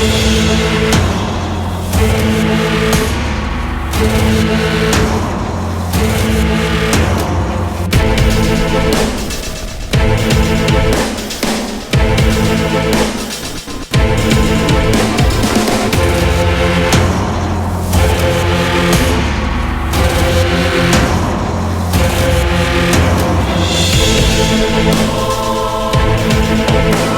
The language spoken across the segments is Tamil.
We'll be right.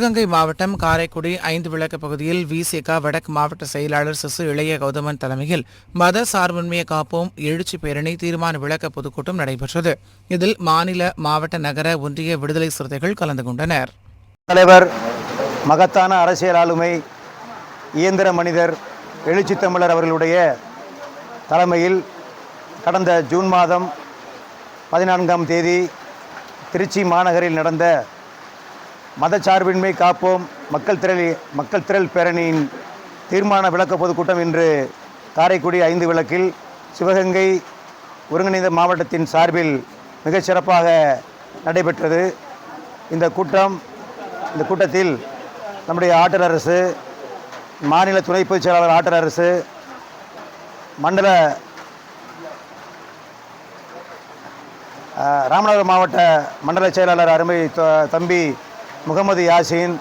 சிவகங்கை மாவட்டம் காரைக்குடி ஐந்து விளக்கு பகுதியில் விசேகா வடக்கு மாவட்ட செயலாளர் சிசு இளைய கௌதமன் தலைமையில் மத சார்பின்மையை காப்போம் எழுச்சி பேரணி தீர்மான விளக்க பொதுக்கூட்டம் நடைபெற்றது. இதில் மாநில மாவட்ட நகர ஒன்றிய விடுதலை சிறுத்தைகள் கலந்து கொண்டனர். தலைவர் மகத்தான அரசியல் ஆளுமை இயந்திர மனிதர் எழுச்சி தமிழர் அவர்களுடைய தலைமையில் கடந்த ஜூன் மாதம் பதினான்காம் தேதி திருச்சி மாநகரில் நடந்த மதச்சார்பின்மை காப்போம். மக்கள் திரள் மக்கள் திரள் பேரணியின் தீர்மான விளக்க பொதுக்கூட்டம் இன்று காரைக்குடி ஐந்து விளக்கில் சிவகங்கை ஒருங்கிணைந்த மாவட்டத்தின் சார்பில் மிகச் சிறப்பாக நடைபெற்றது. இந்த கூட்டம் இந்த கூட்டத்தில் நம்முடைய ஆட்டர் அரசு மாநில துணை பொதுச் செயலாளர் ஆட்டர் அரசு மண்டல ராமநாதபுரம் மாவட்ட மண்டல செயலாளர் அருமை த- தம்பி முகமது யாசின்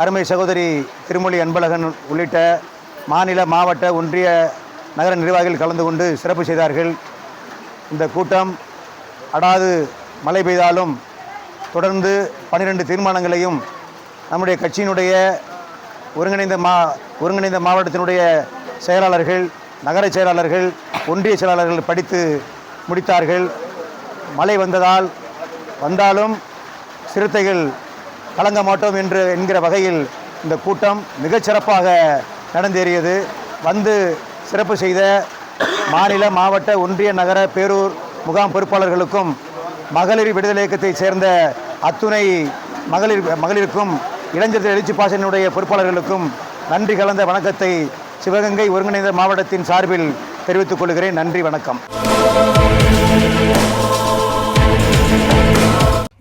அருமை சகோதரி திருமொழி அன்பழகன் உள்ளிட்ட மாநில மாவட்ட ஒன்றிய நகர நிர்வாகிகள் கலந்து கொண்டு சிறப்பு செய்தார்கள். இந்த கூட்டம் அடாது மழை பெய்தாலும் தொடர்ந்து பன்னிரண்டு தீர்மானங்களையும் நம்முடைய கட்சியினுடைய ஒருங்கிணைந்த மா ஒருங்கிணைந்த மாவட்டத்தினுடைய செயலாளர்கள் நகர செயலாளர்கள் ஒன்றிய செயலாளர்கள் படித்து முடித்தார்கள். மழை வந்ததால் வந்தாலும் சிறுத்தைகள் கலங்க மாட்டோம் என்று என்கிற வகையில் இந்த கூட்டம் மிகச்சிறப்பாக நடந்தேறியது. வந்து சிறப்பு செய்த மாநில மாவட்ட ஒன்றிய நகர பேரூர் முகாம் பொறுப்பாளர்களுக்கும் மகளிர் விடுதலை இயக்கத்தைச் சேர்ந்த அத்துணை மகளிர் மகளிருக்கும் இளைஞர் எழுச்சி பாசனுடைய பொறுப்பாளர்களுக்கும் நன்றி கலந்த வணக்கத்தை சிவகங்கை ஒருங்கிணைந்த மாவட்டத்தின் சார்பில் தெரிவித்துக் கொள்கிறேன். நன்றி வணக்கம்.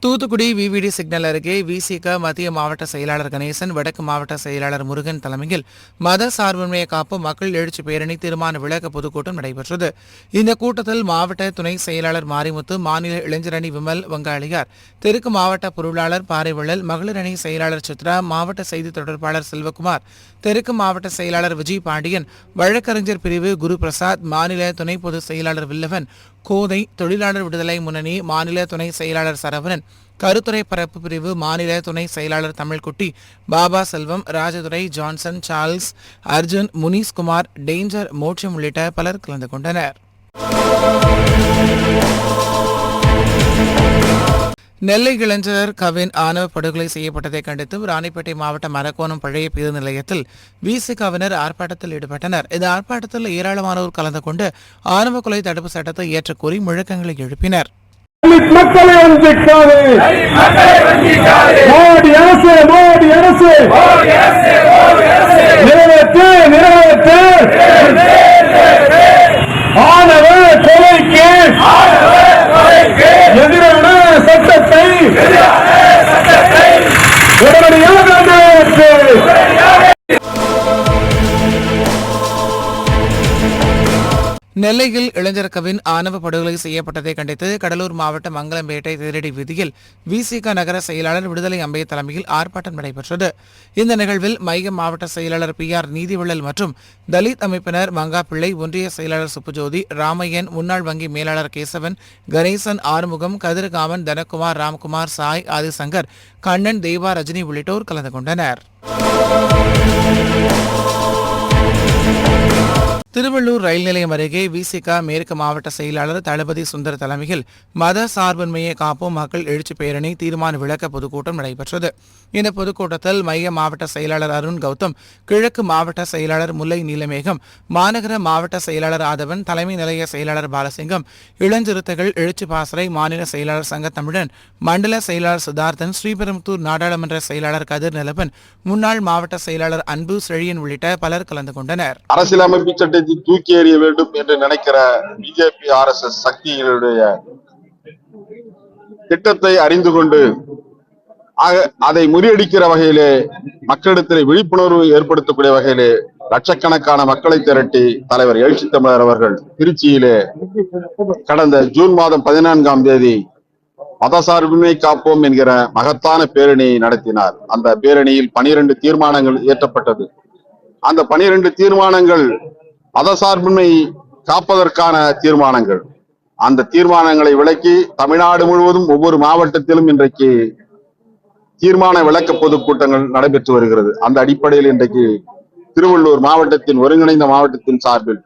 தூத்துக்குடி விவிடி சிக்னல் அருகே விசிக மத்திய மாவட்ட செயலாளர் கணேசன் வடக்கு மாவட்ட செயலாளர் முருகன் தலைமையில் மத சார்பின்மையை காப்பு மக்கள் எழுச்சி பேரணி தீர்மான விளக்க பொதுக்கூட்டம் நடைபெற்றது. இந்த கூட்டத்தில் மாவட்ட துணை செயலாளர் மாரிமுத்து மாநில இளைஞரணி விமல் வங்காளியார் தெற்கு மாவட்ட பொருளாளர் பாறைவள்ளல் மகளிர் அணி செயலாளர் சித்ரா மாவட்ட செய்தி தொடர்பாளர் செல்வகுமார் தெற்கு மாவட்ட செயலாளர் விஜய் பாண்டியன் வழக்கறிஞர் பிரிவு குரு பிரசாத் மாநில துணை பொதுச் செயலாளர் வில்லவன் கோதை தொழிலாளர் விடுதலை முன்னணி மாநில துணை செயலாளர் சரவணன். கருத்துறை பரப்பு பிரிவு மாநில துணை செயலாளர் தமிழ்குட்டி பாபா செல்வம் ராஜதுரை ஜான்சன் சார்ல்ஸ் அர்ஜுன் முனீஸ்குமார் டேஞ்சர் மோட்சம் உள்ளிட்ட பலர் கலந்து கொண்டனர். நெல்லை இளைஞர் கவின் ஆணவ படுகொலை செய்யப்பட்டதை கண்டித்து ராணிப்பேட்டை மாவட்டம் அரக்கோணம் பழைய பேருந்து நிலையத்தில் விசிகவினர் ஆர்ப்பாட்டத்தில் ஈடுபட்டனர். இந்த ஆர்ப்பாட்டத்தில் ஏராளமானோர் கலந்து கொண்டு ஆணவ கொலை தடுப்பு சட்டத்தை ஏற்றக்கோரி முழக்கங்களை எழுப்பினர். அரசு. மோடி அரசு. நெல்லையில் இளைஞர் கவின் ஆணவ படுகொலை செய்யப்பட்டதை கண்டித்து கடலூர் மாவட்டம் மங்களம்பேட்டை தேரடி வீதியில் விசிக நகர செயலாளர் விடுதலை அம்பைய தலைமையில் ஆர்ப்பாட்டம் நடைபெற்றது. இந்த நிகழ்வில் மைய மாவட்ட செயலாளர் பி ஆர் நீதிவள்ளல் மற்றும் தலித் அமைப்பினர் மங்காப்பிள்ளை ஒன்றிய செயலாளர் சுப்புஜோதி ராமையன் முன்னாள் வங்கி மேலாளர் கேசவன் கணேசன் ஆறுமுகம் கதிர்காமன் தனகுமார் ராம்குமார் சாய் ஆதிசங்கர் கண்ணன் தேவா ரஜினி உள்ளிட்டோர் கலந்து கொண்டனர். திருவள்ளூர் ரயில் நிலையம் அருகே விசிகா மேற்கு மாவட்ட செயலாளர் தளபதி சுந்தர் தலைமையில் மத சார்பின்மையை காப்போம் மக்கள் எழுச்சி பேரணி தீர்மான விளக்க பொதுக்கூட்டம் நடைபெற்றது. இந்த பொதுக்கூட்டத்தில் மைய மாவட்ட செயலாளர் அருண் கௌதம் கிழக்கு மாவட்ட செயலாளர் முல்லை நீலமேகம் மாநகர மாவட்ட செயலாளர் ஆதவன் தலைமை நிலைய செயலாளர் பாலசிங்கம் இளஞ்சிறுத்தைகள் எழுச்சி பாசறை மாநில செயலாளர் சங்க தமிழன் மண்டல செயலாளர் சித்தார்த்தன் ஸ்ரீபெரும்புத்தூர் நாடாளுமன்ற செயலாளர் கதிர் நிலவன் முன்னாள் மாவட்ட செயலாளர் அன்பு செழியன் உள்ளிட்ட பலர் கலந்து கொண்டனர். அரசியலமைப்பு சட்டத்தை தூக்கி எறிய வேண்டும் என்று நினைக்கிற பிஜேபி ஆர் எஸ் எஸ் சக்திகளுடைய திட்டத்தை அறிந்து கொண்டு அதை முறியடிக்கிற வகையிலே மக்களிடத்திலே விழிப்புணர்வு ஏற்படுத்தக்கூடிய வகையிலே லட்சக்கணக்கான மக்களை திரட்டி தலைவர் எழுச்சி தமிழர் அவர்கள் திருச்சியிலே கடந்த ஜூன் மாதம் பதினான்காம் தேதி மதசார்பின்மை காப்போம் என்கிற மகத்தான பேரணியை நடத்தினார். அந்த பேரணியில் பனிரெண்டு தீர்மானங்கள் இயற்றப்பட்டது. அந்த பனிரெண்டு தீர்மானங்கள் மதசார்பின்மை காப்பதற்கான தீர்மானங்கள். அந்த தீர்மானங்களை விளக்கி தமிழ்நாடு முழுவதும் ஒவ்வொரு மாவட்டத்திலும் இன்றைக்கு தீர்மான விளக்க பொதுக்கூட்டங்கள் நடைபெற்று வருகிறது. அந்த அடிப்படையில் இன்றைக்கு திருவள்ளூர் மாவட்டத்தின் ஒருங்கிணைந்த மாவட்டத்தின் சார்பில்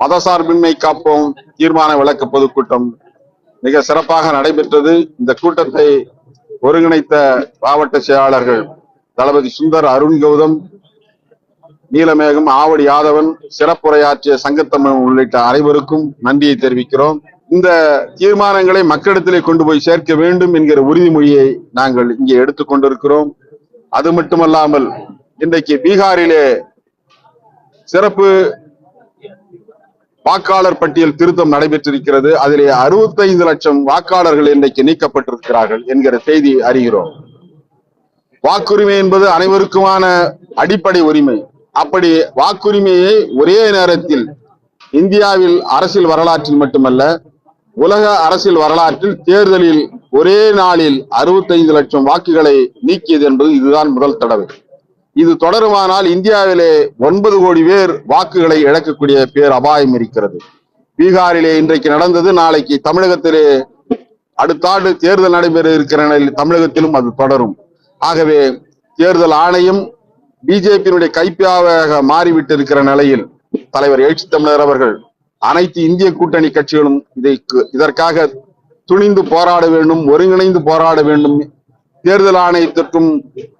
மதசார்பின்மை காப்போம் தீர்மான விளக்க பொதுக்கூட்டம் மிக சிறப்பாக நடைபெற்றது. இந்த கூட்டத்தை ஒருங்கிணைத்த மாவட்ட செயலாளர்கள் தளபதி சுந்தர் அருண் கௌதம் நீலமேகம் ஆவடி யாதவன் சிறப்புரையாற்றிய சங்கத்தமிழ் உள்ளிட்ட அனைவருக்கும் நன்றியை தெரிவிக்கிறோம். இந்த தீர்மானங்களை மக்களிடத்திலே கொண்டு போய் சேர்க்க வேண்டும் என்கிற உறுதிமொழியை நாங்கள் இங்கே எடுத்துக் கொண்டிருக்கிறோம். அது மட்டுமல்லாமல் இன்றைக்கு பீகாரிலே சிறப்பு வாக்காளர் பட்டியல் திருத்தம் நடைபெற்றிருக்கிறது. அதிலே அறுபத்தைந்து லட்சம் வாக்காளர்கள் இன்றைக்கு நீக்கப்பட்டிருக்கிறார்கள் என்கிற செய்தி அறிகிறோம். வாக்குரிமை என்பது அனைவருக்குமான அடிப்படை உரிமை. அப்படி வாக்குரிமையை ஒரே நேரத்தில் இந்தியாவில் அரசியல் வரலாற்றில் மட்டுமல்ல உலக அரசியல் வரலாற்றில் தேர்தலில் ஒரே நாளில் அறுபத்தைந்து லட்சம் வாக்குகளை நீக்கியது என்பது இதுதான் முதல் தடவை. இது தொடருமானால் இந்தியாவிலே ஒன்பது கோடி பேர் வாக்குகளை இழக்கக்கூடிய பேர் அபாயம் இருக்கிறது. பீகாரிலே இன்றைக்கு நடந்தது நாளைக்கு தமிழகத்திலே அடுத்த ஆண்டு தேர்தல் நடைபெற இருக்கிற நிலையில் தமிழகத்திலும் அது தொடரும். ஆகவே தேர்தல் ஆணையம் பிஜேபியினுடைய கைப்பியாக மாறிவிட்டு இருக்கிற நிலையில் தலைவர் எழுச்சி தமிழர் அவர்கள் அனைத்து இந்திய கூட்டணி கட்சிகளும் இதை இதற்காக துணிந்து போராட வேண்டும் ஒருங்கிணைந்து போராட வேண்டும். தேர்தல் ஆணையத்திற்கும்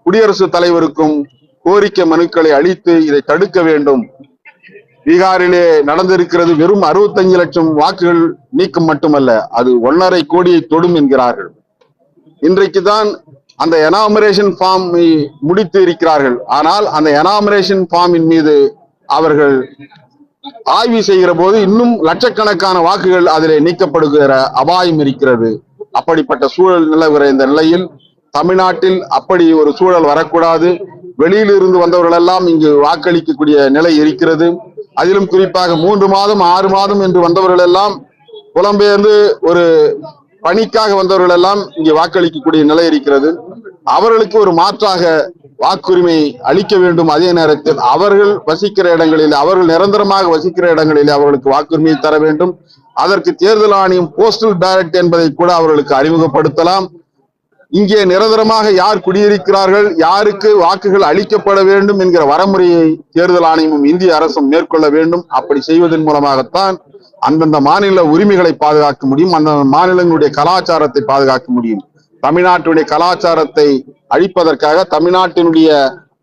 குடியரசுத் தலைவருக்கும் கோரிக்கை மனுக்களை அளித்து இதை தடுக்க வேண்டும். பீகாரிலே நடந்திருக்கிறது வெறும் அறுபத்தஞ்சு லட்சம் வாக்குகள் நீக்கம் மட்டுமல்ல அது ஒன்னரை கோடியை தொடும் என்கிறார்கள். இன்றைக்கு தான் அந்த எனாமரேஷன் ஃபார்ம் முடித்து இருக்கிறார்கள். ஆனால் அந்த எனாமரேஷன் ஃபார்மின் மீது அவர்கள் ஆய்வு செய்கிற போது இன்னும் லட்சக்கணக்கான வாக்குகள் அதிலே நீக்கப்படுகிற அபாயம் இருக்கிறது. அப்படிப்பட்ட சூழல் நிலவுகிற இந்த நிலையில் தமிழ்நாட்டில் அப்படி ஒரு சூழல் வரக்கூடாது. வெளியில் இருந்து வந்தவர்கள் எல்லாம் இங்கு வாக்களிக்கக்கூடிய நிலை இருக்கிறது. அதிலும் குறிப்பாக மூன்று மாதம் ஆறு மாதம் என்று வந்தவர்கள் எல்லாம் புலம்பெயர்ந்து ஒரு பணிக்காக வந்தவர்கள் எல்லாம் இங்கே வாக்களிக்கக்கூடிய நிலை இருக்கிறது. அவர்களுக்கு ஒரு மாற்றாக வாக்குரிமை அளிக்க வேண்டும் அதே நேரத்தில் அவர்கள் வசிக்கிற இடங்களில் அவர்கள் நிரந்தரமாக வசிக்கிற இடங்களில் அவர்களுக்கு வாக்குரிமையை தர வேண்டும். அதற்கு தேர்தல் ஆணையம் போஸ்டல் பேலட் என்பதை கூட அவர்களுக்கு அறிமுகப்படுத்தலாம். இங்கே நிரந்தரமாக யார் குடியிருக்கிறார்கள் யாருக்கு வாக்குகள் அளிக்கப்பட வேண்டும் என்கிற வரமுறையை தேர்தல் ஆணையமும் இந்திய அரசும் மேற்கொள்ள வேண்டும். அப்படி செய்வதன் மூலமாகத்தான் அந்தந்த மாநில உரிமைகளை பாதுகாக்க முடியும் அந்தந்த மாநிலங்களுடைய கலாச்சாரத்தை பாதுகாக்க முடியும். தமிழ்நாட்டுடைய கலாச்சாரத்தை அழிப்பதற்காக தமிழ்நாட்டினுடைய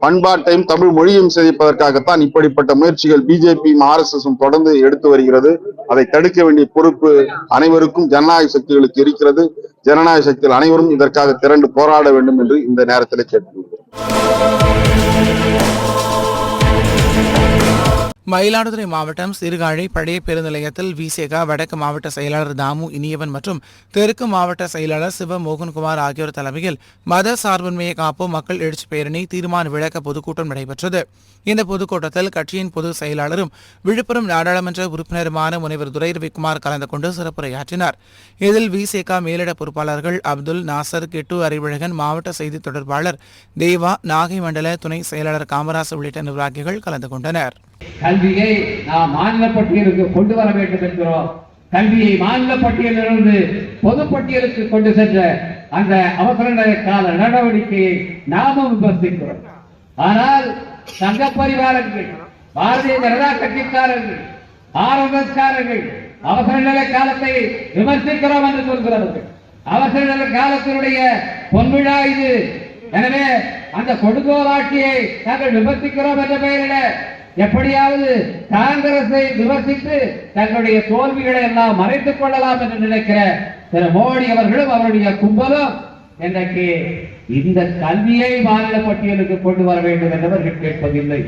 பண்பாட்டையும் தமிழ் மொழியும் சிதைப்பதற்காகத்தான் இப்படிப்பட்ட முயற்சிகள் பிஜேபியும் ஆர் எஸ் எஸும் தொடர்ந்து எடுத்து வருகிறது. அதை தடுக்க வேண்டிய பொறுப்பு அனைவருக்கும் ஜனநாயக சக்திகளுக்கு இருக்கிறது. ஜனநாயக சக்திகள் அனைவரும் இதற்காக திரண்டு போராட வேண்டும் என்று இந்த நேரத்தில் கேட்டுக்கொள்கிறேன். மயிலாடுதுறை மாவட்டம் சிறுகாழை பழைய பேருந்து நிலையத்தில் விசேகா வடக்கு மாவட்ட செயலாளர் தாமு இனியவன் மற்றும் தெற்கு மாவட்ட செயலாளர் சிவ மோகன்குமார் ஆகியோர் தலைமையில் மத சார்பின்மையை காப்போம். மக்கள் எழுச்சி பேரணி தீர்மான விளக்க பொதுக்கூட்டம் நடைபெற்றது. இந்த பொதுக்கூட்டத்தில் கட்சியின் பொதுச் செயலாளரும் விழுப்புரம் நாடாளுமன்ற உறுப்பினருமான முனைவர் துரை ரவிக்குமார் கலந்து கொண்டு சிறப்புரையாற்றினார். இதில் விசேகா மேலிட பொறுப்பாளர்கள் அப்துல் நாசர் கெட்டு அறிவழகன் மாவட்ட செய்தி தொடர்பாளர் தேவா நாகை மண்டல துணை செயலாளர் காமராசு உள்ளிட்ட நிர்வாகிகள் கலந்து கொண்டனர். கல்வியை நாம் மாநில பட்டியலுக்கு கொண்டு வர வேண்டும் என்கிறோம். கல்வியை மாநில பட்டியலிலிருந்து பொது பட்டியலுக்கு கொண்டு சென்ற அந்த அவசர கால நடவடிக்கையை நாமும் விமர்சிக்கிறோம். ஆனால் சங்க பரிவாரங்கள் பாரதிய ஜனதா கட்சிக்காரர்கள் ஆர்எஸ்காரர்கள் அவசர நிலை காலத்தை விமர்சிக்கிறோம் என்று சொல்கிறார்கள். அவசர நிலை காலத்தினுடைய பொன்விழா இது. எனவே அந்த கொடுங்கோல் ஆட்சியை நாங்கள் விமர்சிக்கிறோம் என்ற பெயரில் எப்படியாவது காங்கிரஸை விமர்சித்து தங்களுடைய தோல்விகளை எல்லாம் மறைத்துக் கொள்ளலாம் என்று நினைக்கிற திரு மோடி அவர்களும் அவருடைய கும்பலும் இன்றைக்கு இந்த கல்வியை மாநில பட்டியலுக்கு கொண்டு வர வேண்டும் என்றவர்கள் கேட்பதில்லை.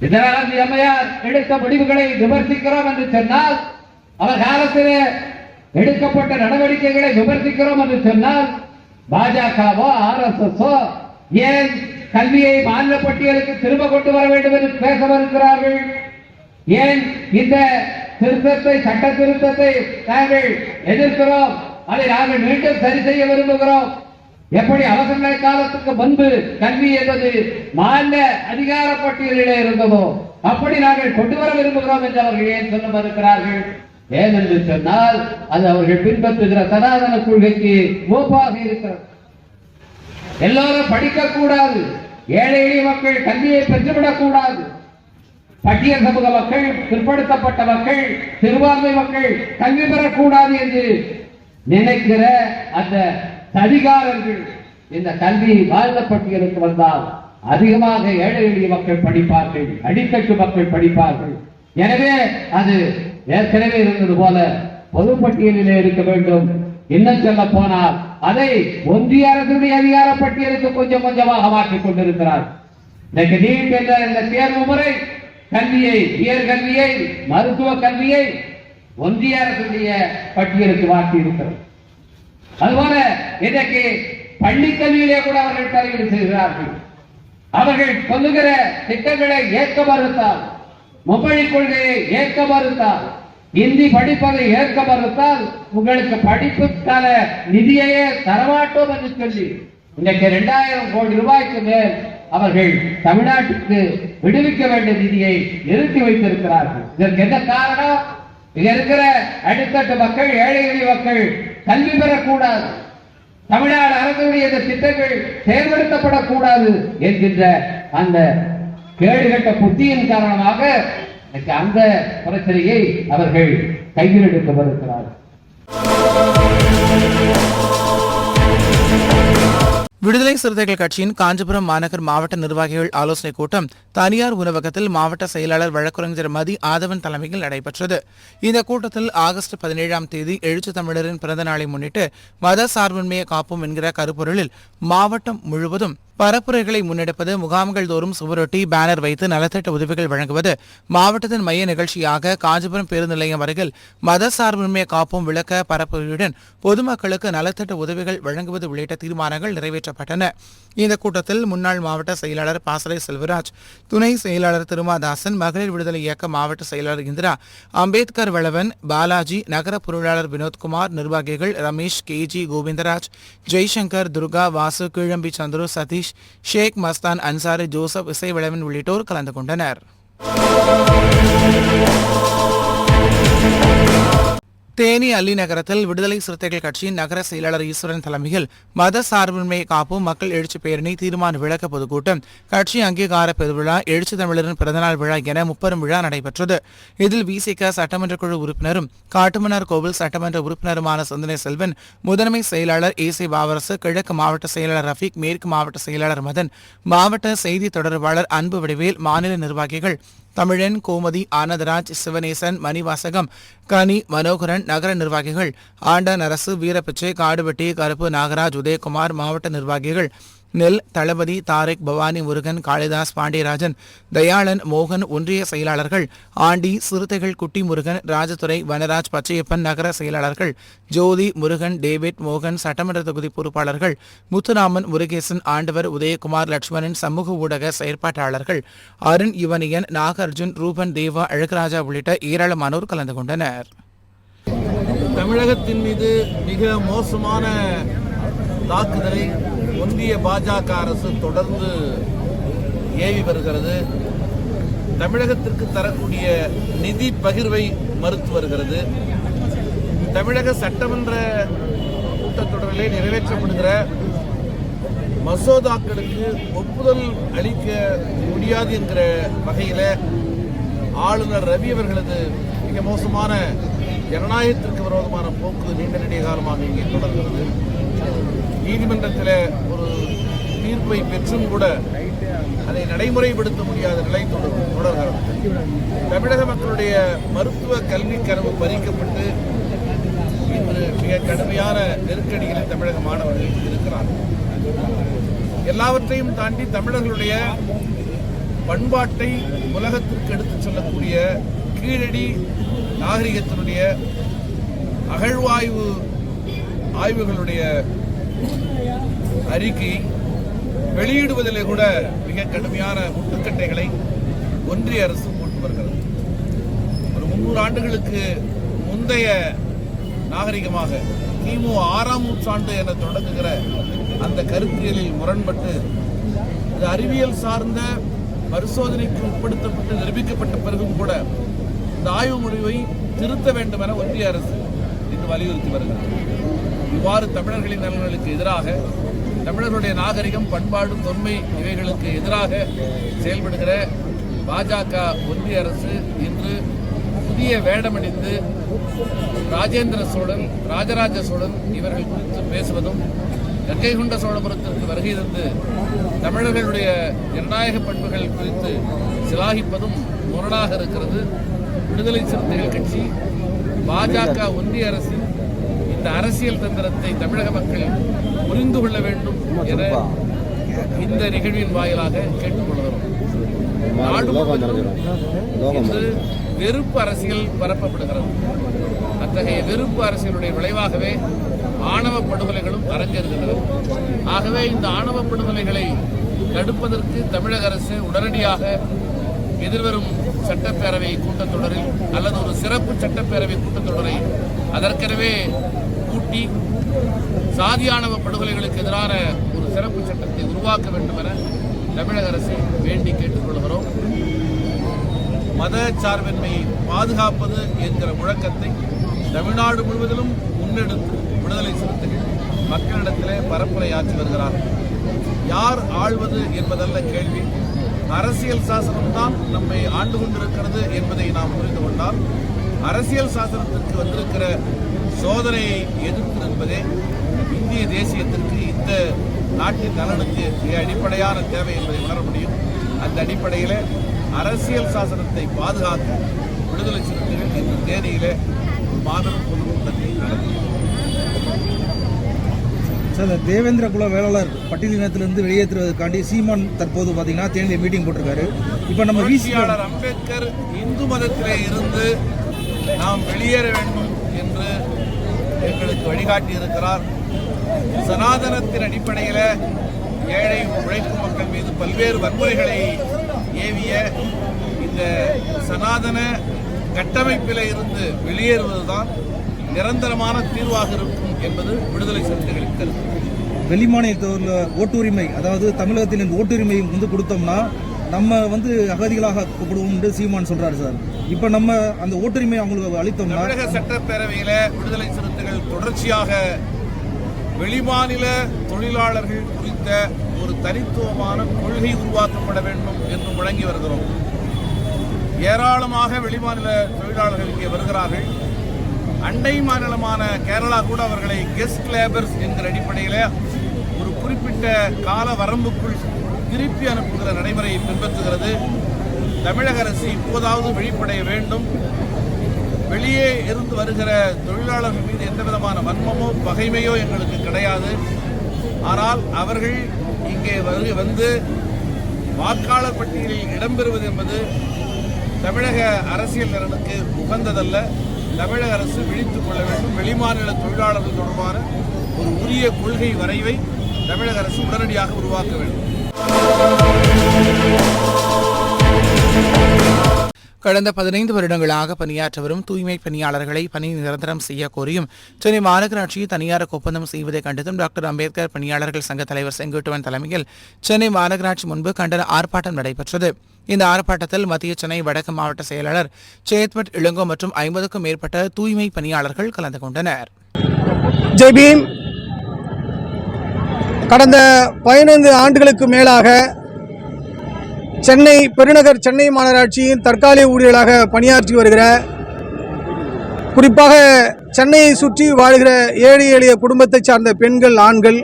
இதனால் அம்மையார் எடுத்த முடிவுகளை விமர்சிக்கிறோம் என்று சொன்னால் அவர் காலத்திலே எடுக்கப்பட்ட நடவடிக்கைகளை விமர்சிக்கிறோம் என்று சொன்னால் பாஜகவோ ஆர் எஸ் எஸ் ஏன் கல்வியை மாநில பட்டியலுக்கு திரும்ப கொண்டு வர வேண்டும் என்று பேச வருகிறார்கள். ஏன் இந்த திருத்தத்தை சட்ட திருத்தத்தை நாங்கள் எதிர்க்கிறோம்? அதை நாங்கள் மீண்டும் சரி செய்ய விரும்புகிறோம். எப்படி அவசரநிலை காலத்துக்கு முன்பு கல்வி என்பது மாநில அதிகார பட்டியலிலே இருந்ததோ அப்படி நாங்கள் கொண்டு வர விரும்புகிறோம் என்று அவர்கள் ஏன் சொல்ல மறுக்கிறார்கள்? ஏனென்று சொன்னால் அது அவர்கள் பின்பற்றுகிற சனாதன கொள்கைக்கு மூப்பாக இருக்கிறது. எல்லாரும் படிக்கக்கூடாது. ஏழை எளிய மக்கள் கல்வியை பெற்றுவிடக்கூடாது. பட்டியல் சமூக மக்கள் பிற்படுத்தப்பட்ட மக்கள் சிறுபான்மை மக்கள் கல்வி பெறக்கூடாது என்று நினைக்கிற அந்த சதிகாரர்கள் இந்த கல்வி வாழ்ந்த பட்டியலுக்கு வந்தால் அதிகமாக ஏழை எளிய மக்கள் படிப்பார்கள் அடித்தட்டு மக்கள் படிப்பார்கள். எனவே அது ஏற்கனவே இருந்தது போல பொதுப்பட்டியலிலே இருக்க வேண்டும். இன்னும் சொல்ல போனால் அதை ஒன்றிய அரசுடைய அதிகார பட்டியலுக்கு கொஞ்சம் கொஞ்சமாக மாற்றிக் கொண்டிருக்கிறார். இன்றைக்கு நீட் என்ற இந்த தேர்வு முறை கல்வியை உயர்கல்வியை மருத்துவ கல்வியை ஒன்றிய அரசுடைய பட்டியலுக்கு மாற்றி இருக்கிறது அதுபோல இன்றைக்கு பள்ளி கல்வியிலே கூட அவர்கள் தலையீடு செய்கிறார்கள். அவர்கள் சொல்லுகிற திட்டங்களை ஏற்க மறுத்தால் மொபைல் கொள்கையை ஏற்க மறுத்தால் இந்தி படிப்பதை ஏற்க மறுத்தால் உங்களுக்கு படிப்புக்கான நிதியையே தரமாட்டோம் என்று சொல்லி இன்றைக்கு இரண்டாயிரம் கோடி ரூபாய்க்கு மேல் அவர்கள் தமிழ்நாட்டுக்கு விடுவிக்க வேண்டிய நிதியை நிறுத்தி வைத்திருக்கிறார்கள். இதற்கு என்ன காரணம்? இங்க இருக்கிற அடித்தட்டு மக்கள் ஏழை எளிய மக்கள் கல்வி பெறக்கூடாது. தமிழ்நாடு அரசுடைய இந்த திட்டங்கள் செயல்படுத்தப்படக்கூடாது என்கின்ற அந்த கேடுகட்ட புத்தியின் காரணமாக இன்னைக்கு அந்த பிரச்சனையை அவர்கள் கையில் எடுக்க வருகிறார் விடுதலை சிறுத்தைகள் கட்சியின் காஞ்சிபுரம் மாநகர் மாவட்ட நிர்வாகிகள் ஆலோசனைக் கூட்டம் தனியார் உணவகத்தில் மாவட்ட செயலாளர் வழக்கறிஞர் மதி ஆதவன் தலைமையில் நடைபெற்றது. இந்த கூட்டத்தில் ஆகஸ்ட் பதினேழாம் தேதி எழுச்சி தமிழரின் பிறந்த நாளை முன்னிட்டு மத சார்பின்மையை காப்போம் என்கிற கருப்பொருளில் மாவட்டம் முழுவதும் பரப்புரைகளை முன்னெடுப்பது முகாம்கள் தோறும் சுவரொட்டி பேனர் வைத்து நலத்திட்ட உதவிகள் வழங்குவது மாவட்டத்தின் மைய நிகழ்ச்சியாக காஞ்சிபுரம் பேருந்து நிலையம் அருகில் மத சார்பின்மையை காப்போம் விளக்க பரப்புரையுடன் பொதுமக்களுக்கு நலத்திட்ட உதவிகள் வழங்குவது உள்ளிட்ட தீர்மானங்கள் நிறைவேற்றப்பட்டன. இந்த கூட்டத்தில் முன்னாள் மாவட்ட செயலாளர் பாசறை செல்வராஜ் துணை செயலாளர் திருமாதாசன் மகளிர் விடுதலை இயக்க மாவட்ட செயலாளர் இந்திரா அம்பேத்கர் வளவன் பாலாஜி நகர பொருளாளர் வினோத்குமார் நிர்வாகிகள் Ramesh K G Govindaraj Jaishankar Durga Vasu Keezhambi Chandru Sathish Sheikh Masthan Ansari Joseph Isaivalavan உள்ளிட்டோர் கலந்து கொண்டனர். தேனி அல்லி நகரத்தில் விடுதலை சிறுத்தைகள் கட்சியின் நகர செயலாளர் ஈஸ்வரன் தலைமையில் மத சார்பின்மையை காப்போம் மக்கள் எழுச்சி பேரணி தீர்மான விளக்க பொதுக்கூட்டம் கட்சி அங்கீகார பெருவிழா எழுச்சி தமிழரின் பிறந்தநாள் விழா என முப்பெரும் விழா நடைபெற்றது. இதில் விசிக சட்டமன்ற குழு உறுப்பினரும் காட்டுமன்னார் கோவில் சட்டமன்ற உறுப்பினருமான சிந்தனை செல்வன் முதன்மை செயலாளர் ஏ. சி. பாவரசு கிழக்கு மாவட்ட செயலாளர் ரஃபீக் மேற்கு மாவட்ட செயலாளர் மதன் மாவட்ட செய்தி தொடர்பாளர் அன்பு வடிவேல் மாநில நிர்வாகிகள் தமிழன் கோமதி ஆனந்தராஜ் சிவனேசன் மணிவாசகம் கனி மனோகரன் நகர நிர்வாகிகள் ஆண்டான் அரசு வீரப்பிச்சை காடுவெட்டி கருப்பு நாகராஜ் உதயகுமார் மாவட்ட நிர்வாகிகள் நெல் தளபதி தாரிக் பவானி முருகன் காளிதாஸ் பாண்டியராஜன் தயாளன் மோகன் ஒன்றிய செயலாளர்கள் ஆண்டி சிறுத்தைகள் குட்டி முருகன் ராஜதுரை வனராஜ் பச்சையப்பன் நகர செயலாளர்கள் ஜோதி முருகன் டேவிட் மோகன் சட்டமன்ற தொகுதி பொறுப்பாளர்கள் முத்துராமன் முருகேசன் ஆண்டவர் உதயகுமார் லட்சுமணன் சமூக ஊடக செயற்பாட்டாளர்கள் அருண் யுவனியன் நாகார்ஜுன் ரூபன் தேவா அழகராஜா உள்ளிட்ட ஏராளமானோர் கலந்து கொண்டனர். தமிழகத்தின் மீது மிக மோசமான தாக்குதலை ஒன்றிய பாஜக அரசு தொடர்ந்து ஏவி வருகிறது. தமிழகத்திற்கு தரக்கூடிய நிதி பகிர்வை மறுத்து வருகிறது. தமிழக சட்டமன்ற கூட்டத்தொடரிலே நிறைவேற்றப்படுகிற மசோதாக்களுக்கு ஒப்புதல் அளிக்க முடியாது என்கிற வகையில் ஆளுநர் ரவி அவர்களது மிக மோசமான ஜனநாயகத்திற்கு விரோதமான போக்கு நீண்ட நெடிய காலமாக இங்கே தொடர்கிறது. நீதிமன்றத்தில் ஒரு தீர்ப்பை பெற்றும் கூட அதை நடைமுறைப்படுத்த முடியாத நிலை தொடர் தொடர்கிறது. தமிழக மக்களுடைய மருத்துவ கல்வி கனவு பறிக்கப்பட்டு இன்று மிக கடுமையான நெருக்கடிகளில் தமிழக மாணவர்கள் இருக்கிறார்கள். எல்லாவற்றையும் தாண்டி தமிழர்களுடைய பண்பாட்டை உலகத்திற்கு எடுத்துச் சொல்லக்கூடிய கீழடி நாகரிகத்தினுடைய அகழ்வாய்வு ஆய்வுகளுடைய அறிக்கை வெளியிடுவதிலே கூட மிக கடுமையான முட்டுக்கட்டைகளை ஒன்றிய அரசு போட்டு வருகிறது. ஒரு முன்னூறு ஆண்டுகளுக்கு முந்தைய நாகரிகமாக கிமு ஆறாம் நூற்றாண்டு என தொடங்குகிற அந்த கருத்தியலில் முரண்பட்டு இது அறிவியல் சார்ந்த பரிசோதனைக்கு உட்படுத்தப்பட்டு நிரூபிக்கப்பட்ட பிறகும் கூட இந்த ஆய்வு முடிவை திருத்த வேண்டும் என ஒன்றிய அரசு இன்று வலியுறுத்தி வருகிறது. இவ்வாறு தமிழர்களின் நலன்களுக்கு எதிராக தமிழர்களுடைய நாகரிகம் பண்பாடு தொன்மை இவைகளுக்கு எதிராக செயல்படுகிற பாஜக ஒன்றிய அரசு இன்று புதிய வேடமணிந்து ராஜேந்திர சோழன் ராஜராஜ சோழன் இவர்கள் குறித்து பேசுவதும் கங்கை கொண்ட சோழபுரத்திற்கு வருகை தந்து தமிழர்களுடைய ஜனநாயக பண்புகள் குறித்து சிலாகிப்பதும் முரணாக இருக்கிறது. விடுதலை சிறுத்தைகள் கட்சி பாஜக ஒன்றிய அரசின் இந்த அரசியல் தந்திரத்தை தமிழக மக்கள் புரிந்து கொள்ள வேண்டும் என இந்த நிகழ்வின் வாயிலாக கேட்டுக்கொள்கிறோம். நாடு இன்று வெறுப்பு அரசியல் பரப்பப்படுகிறது. அத்தகைய வெறுப்பு அரசியலுடைய விளைவாகவே ஆணவ படுகொலைகளும் அரங்கேறுகின்றன. ஆகவே இந்த ஆணவ படுகொலைகளை தடுப்பதற்கு தமிழக அரசு உடனடியாக எதிர்வரும் சட்டப்பேரவை கூட்டத்தொடரில் அல்லது ஒரு சிறப்பு சட்டப்பேரவை கூட்டத்தொடரை அதற்கெனவே கூட்டி சாதியானவ படுகொலைகளுக்கு எதிரான ஒரு சிறப்பு சட்டத்தை உருவாக்க வேண்டும் என தமிழக அரசை வேண்டி கேட்டுக்கொள்கிறோம். மத சார்பின்மையை பாதுகாப்பது என்கிற முழக்கத்தை தமிழ்நாடு முழுவதிலும் முன்னெடுத்து விடுதலை சிறுத்தைகள் மக்களிடத்திலே பரப்புரையாற்றி வருகிறார்கள். யார் ஆழ்வது என்பதல்ல கேள்வி. அரசியல் சாசனம்தான் நம்மை ஆண்டு கொண்டிருக்கிறது என்பதை நாம் புரிந்து கொண்டால் அரசியல் சாசனத்திற்கு வந்திருக்கிற சோதனையை எதிர்த்து நிற்பதே இந்திய தேசியத்திற்கு இந்த நாட்டின் நலனுக்கு மிக அடிப்படையான தேவை என்பதை உணர முடியும். அந்த அடிப்படையில் அரசியல் சாசனத்தை பாதுகாக்க விடுதலை சிறுத்தைகள் இந்த தேதியிலே பொதுக்கூட்டத்தை நடத்தியது சார் தேவேந்திர குல வேளாளர் பட்டியலினத்திலிருந்து வெளியேற்றுவதற்காண்டி சீமான் தற்போது பார்த்தீங்கன்னா தேனியில் மீட்டிங் போட்டிருக்காரு. இப்போ நம்ம விசி புரட்சியாளர் அம்பேத்கர் இந்து மதத்திலே இருந்து நாம் வெளியேற வேண்டும். எங்களுக்கு வழிகாட்டி இருக்கிறார் சனாதனத்தின் அடிப்படையில் ஏழை உழைக்கும் மக்கள் மீது பல்வேறு வன்முறைகளை ஏவிய இந்த சனாதன கட்டமைப்பில் இருந்து வெளியேறுவதுதான் நிரந்தரமான தீர்வாக இருக்கும் என்பது விடுதலை சிறுத்தைகளின் கருத்து. வெளிமாநிலத்தில் ஓட்டுரிமை அதாவது தமிழகத்தில் இந்த ஓட்டுரிமை வந்து கொடுத்தோம்னா நம்ம வந்து அகதிகளாக கூப்பிடுவோம் என்று சீமான் சொல்றாரு சார். இப்போ நம்ம அந்த ஓட்டுரிமை அவங்களுக்கு அளித்தோம்னா தமிழக சட்டப்பேரவையில விடுதலை தொடர்ச்சியாக வெளிமாநில தொழிலாளர்கள் குறித்த ஒரு தனித்துவமான கொள்கை உருவாக்கப்பட வேண்டும் என்று முழங்கி வருகிறோம். ஏராளமாக வெளிமாநில தொழிலாளர்கள் இங்கே வருகிறார்கள். அண்டை மாநிலமான கேரளா கூட அவர்களை கெஸ்ட் லேபர்ஸ் என்கிற அடிப்படையில் ஒரு குறிப்பிட்ட கால வரம்புக்குள் திருப்பி அனுப்புகிற நடைமுறையை பின்பற்றுகிறது. தமிழக அரசு இப்போதாவது வெளிப்படைய வேண்டும். வெளியே இருந்து வருகிற தொழிலாளர்கள் மீது எந்த விதமான வன்மமோ பகைமையோ எங்களுக்கு கிடையாது. ஆனால் அவர்கள் இங்கே வருகை வந்து வாக்காளர் பட்டியலில் இடம்பெறுவது என்பது தமிழக அரசியல் நலனுக்கு உகந்ததல்ல. தமிழக அரசு விழித்துக் கொள்ள வேண்டும். வெளிமாநில தொழிலாளர்கள் தொடர்பான ஒரு உரிய கொள்கை வரைவை தமிழக அரசு உடனடியாக உருவாக்க வேண்டும். கடந்த பதினைந்து வருடங்களாக பணியாற்றி வரும் தூய்மை பணியாளர்களை பணி நிரந்தரம் செய்ய கோரியும் சென்னை மாநகராட்சி தனியாருக்கு ஒப்பந்தம் செய்வதை கண்டதும் டாக்டர் அம்பேத்கர் பணியாளர்கள் சங்க தலைவர் செங்கோட்டுவன் தலைமையில் சென்னை மாநகராட்சி முன்பு கண்டன ஆர்ப்பாட்டம் நடைபெற்றது. இந்த ஆர்ப்பாட்டத்தில் மத்திய சென்னை வடக்கு மாவட்ட செயலாளர் சேத்பட் இளங்கோ மற்றும் ஐம்பதுக்கும் மேற்பட்ட தூய்மை பணியாளர்கள் கலந்து கொண்டனர். ஜெய்பீம் கடந்த பதினைந்து ஆண்டுகளுக்கு மேலாக சென்னை பெருநகர் சென்னை மாநகராட்சியின் தற்காலிக ஊழியர்களாக பணியாற்றி வருகிற குறிப்பாக சென்னையை சுற்றி வாழ்கிற ஏழை எளிய குடும்பத்தைச் சார்ந்த பெண்கள் ஆண்கள்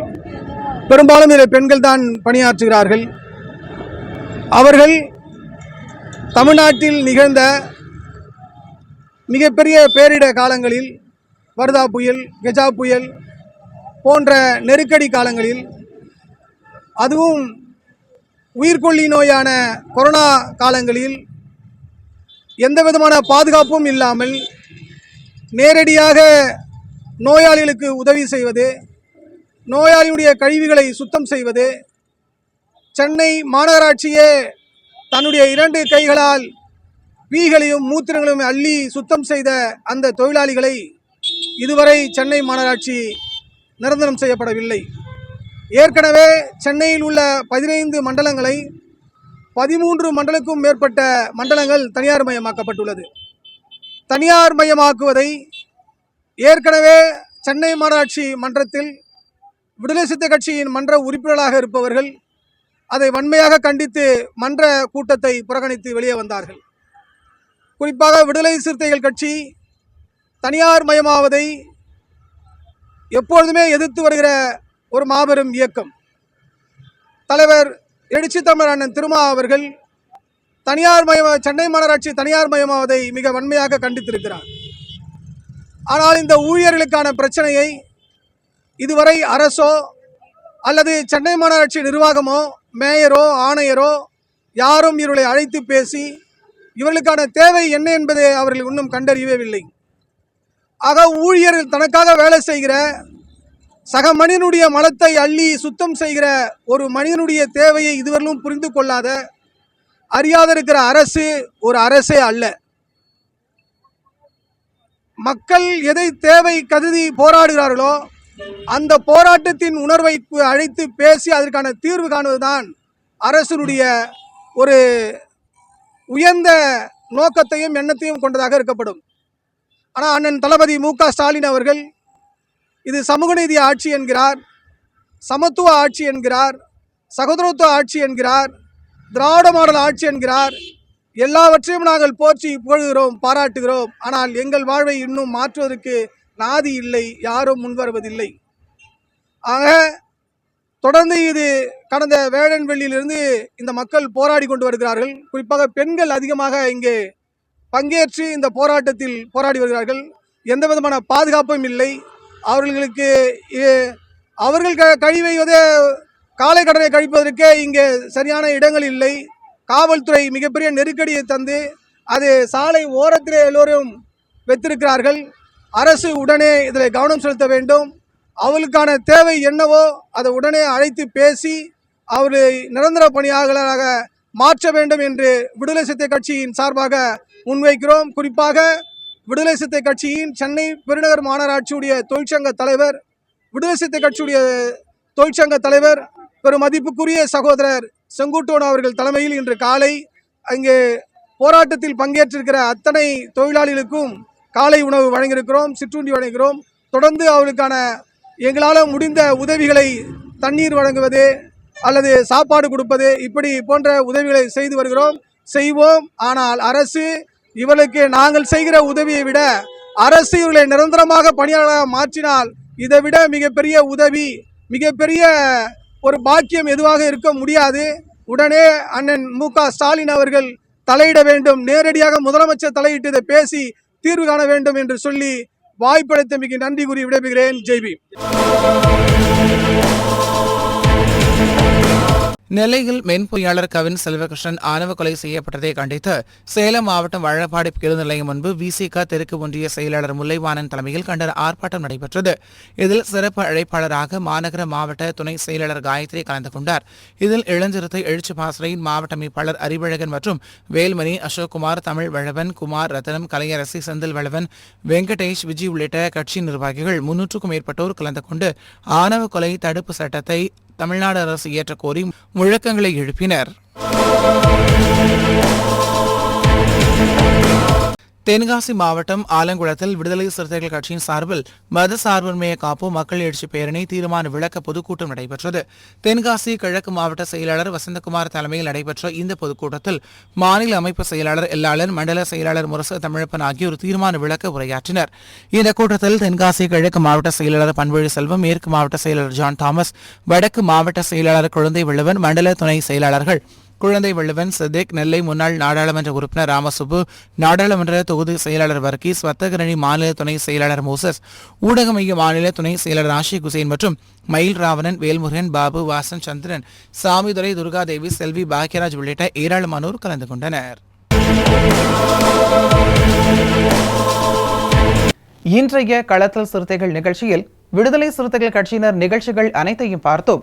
பெரும்பாலும் இதில் பெண்கள் தான் பணியாற்றுகிறார்கள். அவர்கள் தமிழ்நாட்டில் நிகழ்ந்த மிகப்பெரிய பேரிட காலங்களில் வர்தா புயல் கஜா புயல் போன்ற நெருக்கடி காலங்களில் அதுவும் உயிர்கொல்லி நோயான கொரோனா காலங்களில் எந்த விதமான பாதுகாப்பும் இல்லாமல் நேரடியாக நோயாளிகளுக்கு உதவி செய்வது நோயாளியுடைய கழிவுகளை சுத்தம் செய்வது சென்னை மாநகராட்சியே தன்னுடைய இரண்டு கைகளால் பீகளையும் மூத்திரங்களையும் அள்ளி சுத்தம் செய்த அந்த தொழிலாளிகளை இதுவரை சென்னை மாநகராட்சி நிரந்தரம் செய்யப்படவில்லை. ஏற்கனவே சென்னையில் உள்ள பதினைந்து மண்டலங்களை பதிமூன்று மண்டலுக்கும் மேற்பட்ட மண்டலங்கள் தனியார் மயமாக்கப்பட்டுள்ளது. தனியார் மயமாக்குவதை ஏற்கனவே சென்னை மாநகராட்சி மன்றத்தில் விடுதலை சித்த கட்சியின் மன்ற உறுப்பினர்களாக இருப்பவர்கள் அதை வன்மையாக கண்டித்து மன்ற கூட்டத்தை புறக்கணித்து வெளியே வந்தார்கள். குறிப்பாக விடுதலை சிறுத்தைகள் கட்சி தனியார் மயமாவதை எப்பொழுதுமே எதிர்த்து வருகிற ஒரு மாபெரும் இயக்கம். தலைவர் எழுச்சி தமிழ் அண்ணன் திருமா அவர்கள் தனியார் மயமா சென்னை மாநகராட்சி தனியார் மயமாவதை மிக வன்மையாக கண்டித்திருக்கிறார். ஆனால் இந்த ஊழியர்களுக்கான பிரச்சனையை இதுவரை அரசோ அல்லது சென்னை மாநகராட்சி நிர்வாகமோ மேயரோ ஆணையரோ யாரும் இவர்களை அழைத்து பேசி இவர்களுக்கான தேவை என்ன என்பதை அவர்கள் இன்னும் கண்டறியவில்லை ஆக ஊழியர்கள் தனக்காக வேலை செய்கிற சக மனிதனுடைய மலத்தை அள்ளி சுத்தம் செய்கிற ஒரு மனிதனுடைய தேவையை இதுவரையிலும் புரிந்து கொள்ளாத அறியாத இருக்கிற அரசு ஒரு அரசே அல்ல. மக்கள் எதை தேவை கருதி போராடுகிறார்களோ அந்த போராட்டத்தின் உணர்வை அழைத்து பேசி அதற்கான தீர்வு காணுவதுதான் அரசனுடைய ஒரு உயர்ந்த நோக்கத்தையும் எண்ணத்தையும் கொண்டதாக இருக்கப்படும் ஆனால் அண்ணன் தளபதி மு க ஸ்டாலின் அவர்கள் இது சமூக நீதி ஆட்சி என்கிறார் சமத்துவ ஆட்சி என்கிறார் சகோதரத்துவ ஆட்சி என்கிறார் திராவிட மாடல் ஆட்சி என்கிறார். எல்லாவற்றையும் நாங்கள் போற்றி புகழ்கிறோம் பாராட்டுகிறோம். ஆனால் எங்கள் வாழ்வை இன்னும் மாற்றுவதற்கு நாதி இல்லை யாரும் முன்வருவதில்லை ஆக தொடர்ந்து இது கடந்த வேடன்வெளியிலிருந்து இந்த மக்கள் போராடி கொண்டு வருகிறார்கள். குறிப்பாக பெண்கள் அதிகமாக இங்கே பங்கேற்று இந்த போராட்டத்தில் போராடி வருகிறார்கள். எந்த விதமான பாதுகாப்பும் இல்லை. அவர்களுக்கு அவர்கள் க கழிவைவதே காலை கடனை கழிப்பதற்கே இங்கே சரியான இடங்கள் இல்லை. காவல்துறை மிகப்பெரிய நெருக்கடியை தந்து அது சாலை ஓரத்திலே எல்லோரும் வைத்திருக்கிறார்கள். அரசு உடனே இதில் கவனம் செலுத்த வேண்டும். அவர்களுக்கான தேவை என்னவோ அதை உடனே அழைத்து பேசி அவர்களை நிரந்தர பணியாளராக மாற்ற வேண்டும் என்று விடுதலை சிறுத்தை கட்சியின் சார்பாக முன்வைக்கிறோம். குறிப்பாக விடுதலை சித்தை கட்சியின் சென்னை பெருநகர் மாநகராட்சியுடைய தொழிற்சங்க தலைவர் விடுதலை சித்தை கட்சியுடைய தொழிற்சங்க தலைவர் பெரும் மதிப்புக்குரிய சகோதரர் செங்குட்டோன் அவர்கள் தலைமையில் இன்று காலை அங்கே போராட்டத்தில் பங்கேற்றிருக்கிற அத்தனை தொழிலாளிகளுக்கும் காலை உணவு வழங்கியிருக்கிறோம் சிற்றுண்டி வழங்குகிறோம் தொடர்ந்து அவர்களுக்கான எங்களால் முடிந்த உதவிகளை தண்ணீர் வழங்குவது அல்லது சாப்பாடு கொடுப்பது இப்படி போன்ற உதவிகளை செய்து வருகிறோம். செய்வோம். ஆனால் அரசு இவர்களுக்கு நாங்கள் செய்கிற உதவியை விட அரசு இவர்களை நிரந்தரமாக பணியாளராக மாற்றினால் இதை விட மிகப்பெரிய உதவி மிகப்பெரிய ஒரு பாக்கியம் எதுவாக இருக்க முடியாது. உடனே அண்ணன் மு. க. ஸ்டாலின் அவர்கள் தலையிட வேண்டும். நேரடியாக முதலமைச்சர் தலையிட்டு பேசி தீர்வு காண வேண்டும் என்று சொல்லி வாய்ப்பளித்தமைக்கு நன்றி கூறி விடைபெறுகிறேன். ஜெய்பி நெல்லையில் மென்பொறியாளர் கவின் செல்வகிருஷ்ணன் ஆணவ கொலை செய்யப்பட்டதை கண்டித்து சேலம் மாவட்டம் வாழப்பாடி பேருந்து நிலையம் முன்பு விசிக தெற்கு ஒன்றிய செயலாளர் முல்லைவாணன் தலைமையில் கண்டன ஆர்ப்பாட்டம் நடைபெற்றது. இதில் சிறப்பு அழைப்பாளராக மாநகர மாவட்ட துணை செயலாளர் காயத்ரி கலந்து கொண்டார். இதில் இளஞ்சிறுத்தை எழுச்சி பாசறையின் மாவட்ட அமைப்பாளர் அறிவழகன் மற்றும் வேல்மணி அசோக்குமார் தமிழ் வளவன் குமார் ரத்னம் கலையரசி செந்தில் வளவன் வெங்கடேஷ் விஜய் உள்ளிட்ட கட்சி நிர்வாகிகள் முன்னூற்றுக்கும் மேற்பட்டோர் கலந்து கொண்டு ஆணவ கொலை தடுப்பு சட்டத்தை தமிழ்நாடு அரசு இயற்றக்கோரி முழக்கங்களை எழுப்பினர். தென்காசி மாவட்டம் ஆலங்குளத்தில் விடுதலை சிறுத்தைகள் கட்சியின் சார்பில் மத சார்பின்மையை காப்போம் மக்கள் எழுச்சி பேரணி தீர்மான விளக்க பொதுக்கூட்டம் நடைபெற்றது. தென்காசி கிழக்கு மாவட்ட செயலாளர் வசந்தகுமார் தலைமையில் நடைபெற்ற இந்த பொதுக்கூட்டத்தில் மாநில அமைப்பு செயலாளர் எல்லாளன் மண்டல செயலாளர் முரசு தமிழப்பன் ஆகியோர் தீர்மான விளக்க உரையாற்றினர். இந்த கூட்டத்தில் தென்காசி கிழக்கு மாவட்ட செயலாளர் பன்வழி செல்வம் மேற்கு மாவட்ட செயலாளர் ஜான் தாமஸ் வடக்கு மாவட்ட செயலாளர் குழந்தை வள்ளுவன் மண்டல துணை செயலாளர்கள் குழந்தை வள்ளுவன் சித்திக் நெல்லை முன்னாள் நாடாளுமன்ற உறுப்பினர் ராமசுப்பு நாடாளுமன்ற தொகுதி செயலாளர் வர்கீஸ் வர்த்தகரணி மாநில துணை செயலாளர் மோசஸ் ஊடக மைய மாநில துணை செயலர் ஆஷிக் குசேன் மற்றும் மயில் ராவணன் வேல்முருகன் பாபு வாசன் சந்திரன் சாமிதுரை துர்காதேவி செல்வி பாக்யராஜ் உள்ளிட்ட ஏராளமானோர் கலந்து கொண்டனர். இன்றைய களத்தல் சிறுத்தைகள் நிகழ்ச்சியில் விடுதலை சிறுத்தைகள் கட்சியினர் நிகழ்ச்சிகள் அனைத்தையும் பார்த்தோம்.